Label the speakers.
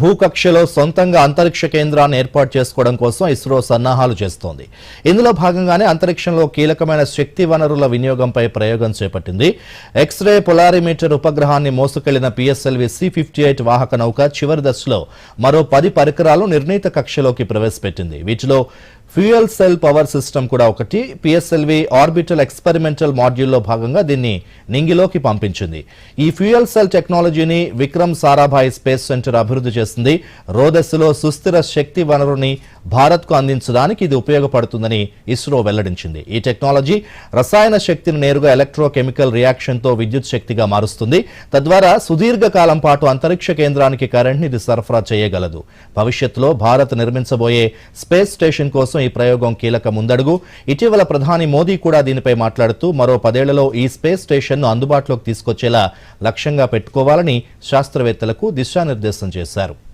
Speaker 1: భూకక్షలో సొంతంగా అంతరిక్ష కేంద్రాన్ని ఏర్పాటు చేసుకోవడం కోసం ఇస్రో సన్నాహాలు చేస్తోంది. ఇందులో భాగంగానే అంతరిక్షంలో కీలకమైన శక్తి వనరుల వినియోగంపై ప్రయోగం చేపట్టింది. ఎక్స్రే పొలారిమీటర్ ఉపగ్రహాన్ని మోసుకెళ్ళిన పిఎస్ఎల్వి సి ఫిఫ్టీ ఎయిట్ వాహక నౌక చివరి దశలో మరో పది పరికరాలు నిర్ణీత కక్షలోకి ప్రవేశపెట్టింది. వీటిలో ఫ్యూయల్ సెల్ పవర్ సిస్టమ్ కూడా ఒకటి. పిఎస్ఎల్వి ఆర్బిటల్ ఎక్స్పెరిమెంటల్ మాడ్యూల్లో భాగంగా దీన్ని నింగిలోకి పంపించింది. ఈ ఫ్యూయల్ సెల్ టెక్నాలజీని విక్రమ్ సారాభాయ్ స్పేస్ సెంటర్ అభివృద్ధి చేసింది రోదస్సులో సుస్థిర శక్తి వనరుని భారత్కు అందించడానికి ఇది ఉపయోగపడుతుందని ఇస్రో వెల్లడించింది. ఈ టెక్నాలజీ రసాయన శక్తిని నేరుగా ఎలక్ట్రోకెమికల్ రియాక్షన్తో విద్యుత్ శక్తిగా మారుస్తుంది. తద్వారా సుదీర్ఘ కాలం పాటు అంతరిక్ష కేంద్రానికి కరెంట్ని ఇది సరఫరా చేయగలదు. భవిష్యత్తులో భారత్ నిర్మించబోయే స్పేస్ స్టేషన్ కోసం ఈ ప్రయోగం కీలక ముందడుగు ఇటీవల ప్రధాని మోదీ కూడా దీనిపై మాట్లాడుతూ మరో పదేళ్ళలో ఈ స్పేస్ స్టేషన్ను అందుబాటులోకి తీసుకొచ్చేలా లక్ష్యంగా పెట్టుకోవాలని శాస్త్రవేత్తలకు దిశానిర్దేశం చేశారు.